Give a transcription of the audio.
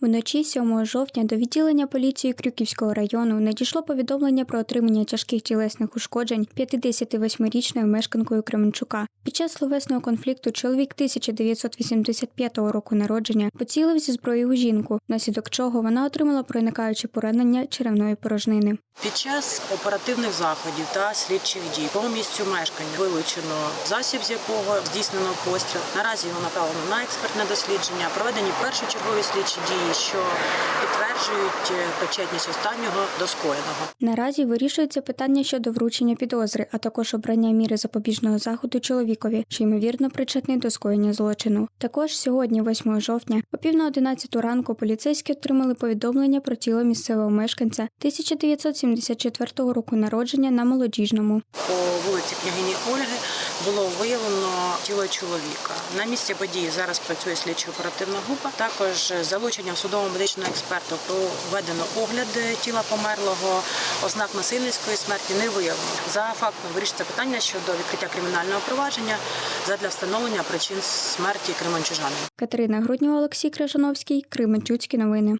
Вночі 7 жовтня до відділення поліції Крюківського району надійшло повідомлення про отримання тяжких тілесних ушкоджень 58-річною мешканкою Кременчука. Під час словесного конфлікту чоловік 1985 року народження поцілив зі зброї у жінку, внаслідок чого вона отримала проникаюче поранення черевної порожнини. Під час оперативних заходів та слідчих дій по місцю мешкання вилучено засіб, з якого здійснено постріл. Наразі його направлено на експертне дослідження. Проведені першочергові слідчі дії, що підтверджують е, причетність останнього до скоєного. Наразі вирішується питання щодо вручення підозри, а також обрання міри запобіжного заходу чоловікові, що ймовірно причетний до скоєння злочину. Також сьогодні, 8 жовтня, о пів на 11 ранку, поліцейські отримали повідомлення про тіло місцевого мешканця 1974 року народження на молодіжному. По вулиці княгині Ольги було виявлено тіло чоловіка. На місці події зараз працює слідчо-оперативна група. Також залученням судово медичного експерту проведено огляд тіла померлого. Ознак насильницької смерті не виявлено. За фактом вирішиться питання щодо відкриття кримінального провадження задля встановлення причин смерті Кременчужани. Катерина Груднєва, Олексій Крижановський, Кременчуцькі новини.